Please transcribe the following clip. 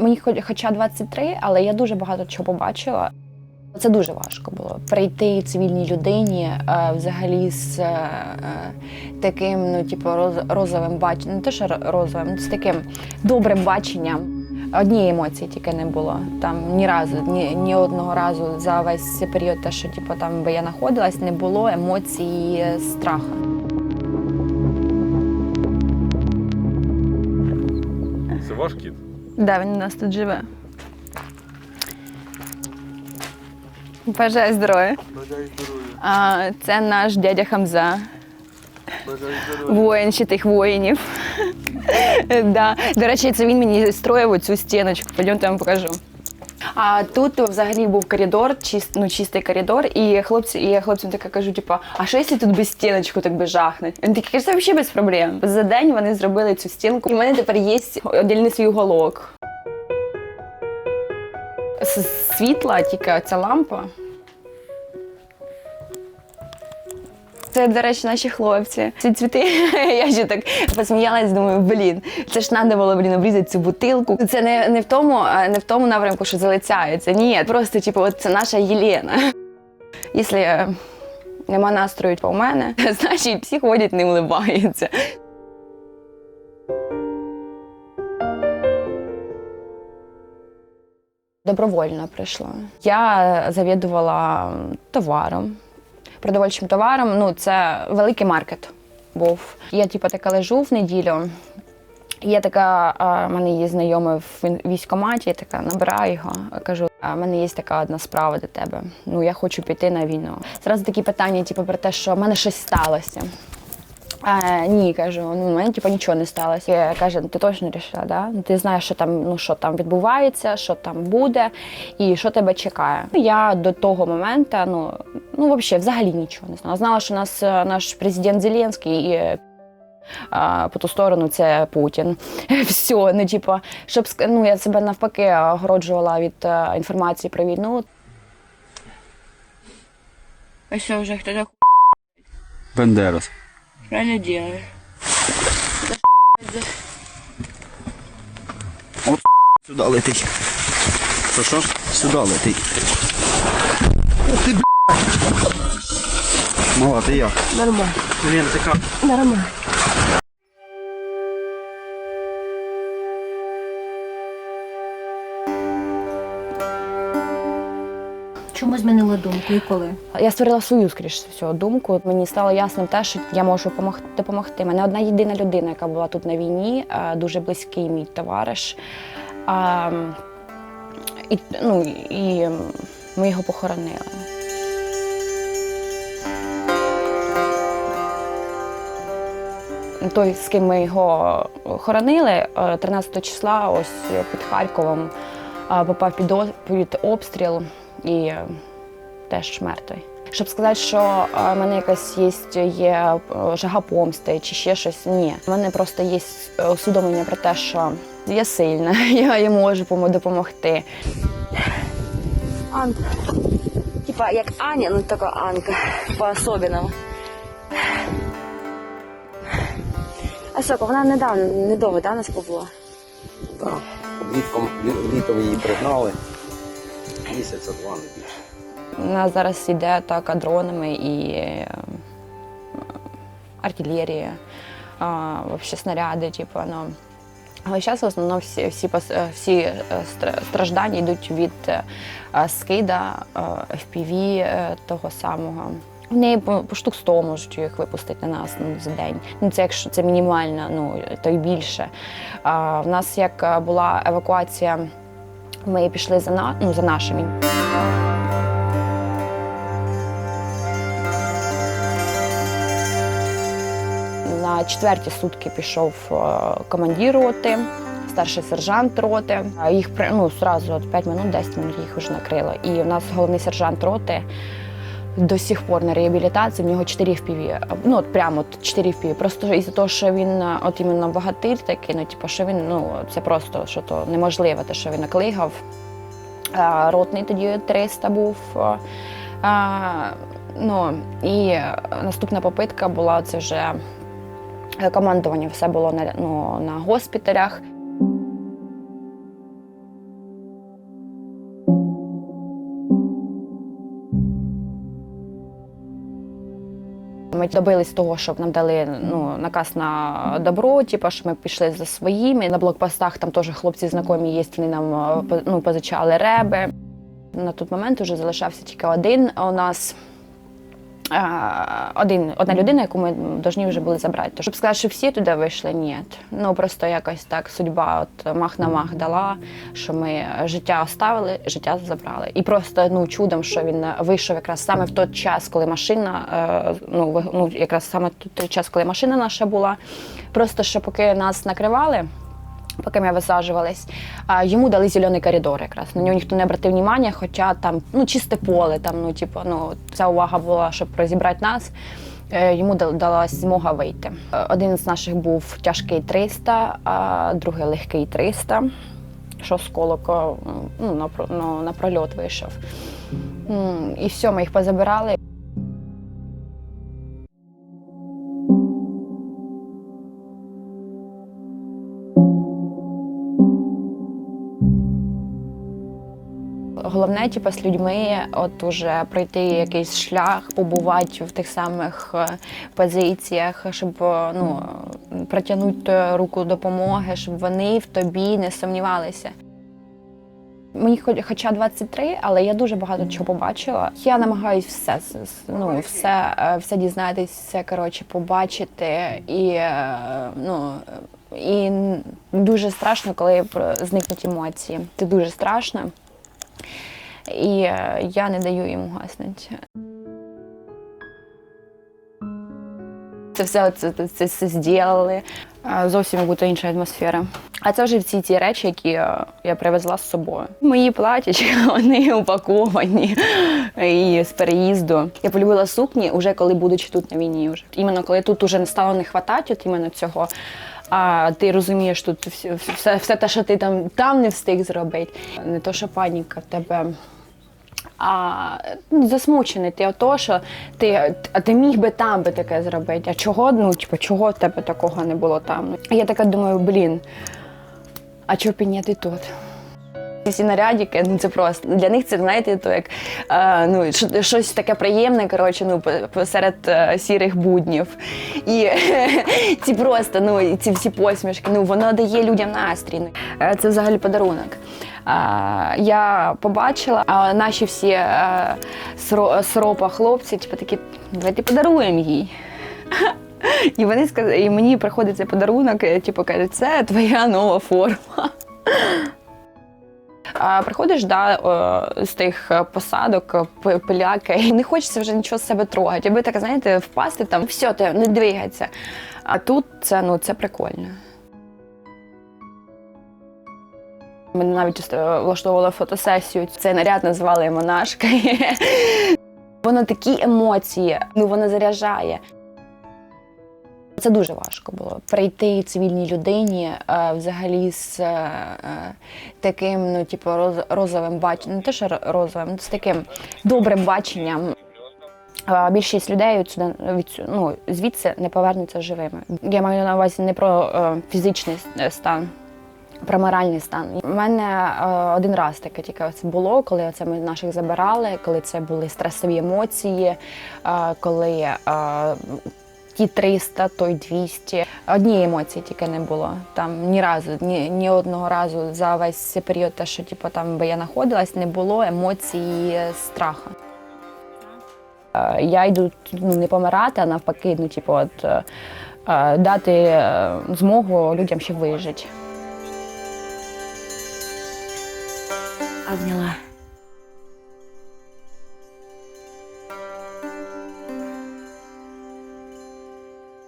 Мені хоч- хоча 23, але я дуже багато чого побачила. Це дуже важко було прийти цивільній людині е, взагалі з е, е, таким, ну типу, роз, розовим баченням, не те, що розовим, з таким добрим баченням. Однієї емоції тільки не було. Там ні разу, ні, ні одного разу за весь період, те, що типу, там би я знаходилась, не було емоції страху. Це ваш кіт? Да, він у нас тут живе. Бажаю здоров'я. Бажаю здоров'я. А, це наш дядя Хамза, Бажаю здоров'я. воїн ще тих воїнів. да. До речі, це він мені строїв оцю стіночку. Пойдемте я вам покажу. А тут взагалі був коридор, чист, ну, чистий коридор, і хлопці, і я хлопцям така кажу, типу, а що якщо тут без стіночку так би жахнуть? Він такий, це взагалі без проблем. За день вони зробили цю стінку. І в мене тепер є віддільний свій уголок. Світла тільки ця лампа. Це, до речі, наші хлопці. Ці цвіти, я ще так посміялась, думаю, блін, це ж треба було блін, обрізати цю бутилку. Це не, не в тому, не в тому напрямку, що залицяється. Ні, просто типу, от це наша Єлена. Якщо е, нема настрою у мене, значить всі ходять, не вливаються. Добровольно прийшла. Я завідувала товаром, продовольчим товаром. Ну, це великий маркет був. Я, типу, така лежу в неділю. Є така, в мене є знайомий в військкоматі, я така набираю його, кажу, а в мене є така одна справа до тебе. Ну, я хочу піти на війну. Зразу такі питання, типу, про те, що в мене щось сталося. А, ні, кажу, ну у мене типу, нічого не сталося. Я каже, «Ну, ти точно вирішила, да? Ну, Ти знаєш, що там, ну, що там відбувається, що там буде і що тебе чекає. Ну, Я до того моменту, ну, ну взагалі, взагалі нічого не знала. Знала, що нас е, наш президент Зеленський і е, а, по ту сторону це Путін. Все, ну типу, щоб ну, я себе навпаки огороджувала від е, інформації про війну. А що вже хто так Бендерас. правильно делає? Сюди летить. Що що? Сюди летить. Ух ти, бля! Мала, ти як? Нормально. Лена, ти як? Нормально. Чому змінили думку і коли? Я створила свою, скоріш всього, думку. Мені стало ясним те, що я можу помогти. допомогти. Мене одна єдина людина, яка була тут на війні, е, дуже близький мій товариш. А, і, ну, і ми його похоронили. Той, з ким ми його хоронили, е, 13 числа, ось під Харковом, е, попав під, обстріл і е, теж мертвий. Щоб сказати, що е, в мене якась є, є е, жага помсти чи ще щось, ні. У мене просто є е, усвідомлення про те, що я сильна, я, я можу допомогти. Анка. Типа як Аня, ну така Анка по-особенному. А вона недавно, недовго, да, у нас побула? Так. Літком, лі- літом її пригнали. Місяця два не більше. У нас зараз йде так дронами і е, артилерія, а, вообще снаряди, типу, ну. Але зараз в основному всі, всі, пос- е, всі е, стра- страждання йдуть від е, скида, е, FPV е, того самого. В неї по, штук 100 можуть їх випустити на нас ну, за день. Ну, це якщо це мінімально, ну то й більше. А, в нас як е, була евакуація, ми пішли за, на, ну, за нашими. На четверті сутки пішов е, командир роти, старший сержант роти. Їх при- ну, сразу 5 минут, 10 минут їх вже накрило. І у нас головний сержант роти до сих пор на реабілітації, в нього 4 FPV. Ну, от прямо от 4 FPV. Просто із-за того, що він е, от іменно багатир такий, ну, типу, що він, ну, це просто що то неможливо, те, що він наклигав. Ротний тоді 300 був. А, ну, і е, наступна попитка була це вже е, командування. Все було на, ну, на госпіталях. Ми добились того, щоб нам дали ну, наказ на добро, типу, що ми пішли за своїми. На блокпостах там теж хлопці знайомі є, вони нам е, ну, позичали реби. На той момент вже залишався тільки один у нас. Один, одна людина, яку ми повинні вже були забрати. То, щоб сказати, що всі туди вийшли, ні. Ну просто якось так судьба от мах на мах дала, що ми життя оставили, життя забрали. І просто ну чудом, що він вийшов якраз саме в той час, коли машина, е, ну, ну якраз саме в той час, коли машина наша була. Просто що поки нас накривали. Поки ми висаджувались, йому дали зелений коридор якраз. На нього ніхто не обратив увагу, хоча там ну, чисте поле, там, ну, типу, ну, ця увага була, щоб розібрати нас. Е, Йому дал- далась змога вийти. Е, Один з наших був тяжкий 300, а другий легкий 300, що сколок ну, ну, на прольот вийшов. І все, ми їх позабирали. Головне, типу, з людьми, от уже пройти якийсь шлях, побувати в тих самих е, позиціях, щоб е, ну, протягнути руку допомоги, щоб вони в тобі не сумнівалися. Мені хоч- хоча 23, але я дуже багато чого побачила. Я намагаюсь все ну, все, е, все дізнатись, все коротше побачити і ну. І дуже страшно, коли зникнуть емоції. Це дуже страшно. І е, я не даю йому гаснути. Це все це, це, це, зробили. Е, Зовсім буде інша атмосфера. А це вже всі ті речі, які е, я привезла з собою. Мої платячки, вони упаковані і з переїзду. Я полюбила сукні, вже коли будучи тут на війні. Вже. Іменно коли тут уже не стало не хватати, от іменно цього. А ти розумієш тут все, все, те, що ти там, там не встиг зробити. Не то, що паніка в тебе. А ну, засмучений ти ото, що ти, а ти міг би там би таке зробити. А чого, ну, типу, чого в тебе такого не було там? І я така думаю, блін, а чого підняти тут? Всі нарядики, ну це просто для них це знаєте, то як е, ну що- щось таке приємне, коротше, ну посеред е, сірих буднів. І ці просто ну ці всі посмішки, ну воно дає людям настрій. Е, Це взагалі подарунок. Е, Я побачила, а наші всі е, сро- сропа хлопці, типу такі, давайте подаруємо їй. І вони сказали, і мені приходить цей подарунок, е, типу кажуть, це твоя нова форма. Приходиш да, з тих е, посадок, е, пиляки, і не хочеться вже нічого з себе трогати. Аби так, знаєте, впасти там, все, ти не двигається. А тут це, ну, це прикольно. Ми навіть е, влаштовували фотосесію. Цей наряд назвали монашка. Воно такі емоції, ну воно заряджає. Це дуже важко було прийти цивільній людині е, взагалі з е, е, таким, ну, типу, роз, розовим баченням, не те, що розовим, з таким добрим баченням. Більшість людей от сюди, від, ну, звідси не повернуться живими. Я маю на увазі не про фізичний стан. Про моральний стан. У мене е, один раз таке тільки це було, коли це ми наших забирали, коли це були стресові емоції, е, коли е, ті 300, той 200. Однієї емоції тільки не було. Там ні разу, ні, ні одного разу за весь цей період, те, що типу, там би я знаходилась, не було емоції страху. Е, Я йду ну, не помирати, а навпаки, ну, типу, от, е, е, дати змогу людям ще вижити. Обняла.